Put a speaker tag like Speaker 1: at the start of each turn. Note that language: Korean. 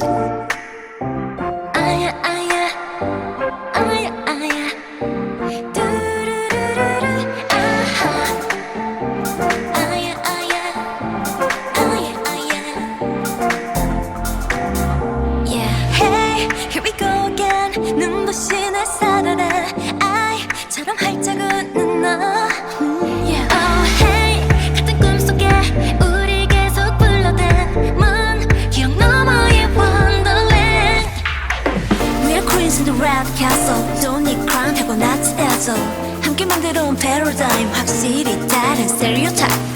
Speaker 1: voice. Cloud Castle Don't need crown 하고 낮에도 함께 만들어온 패러다임 확실히 다른 스테레오타입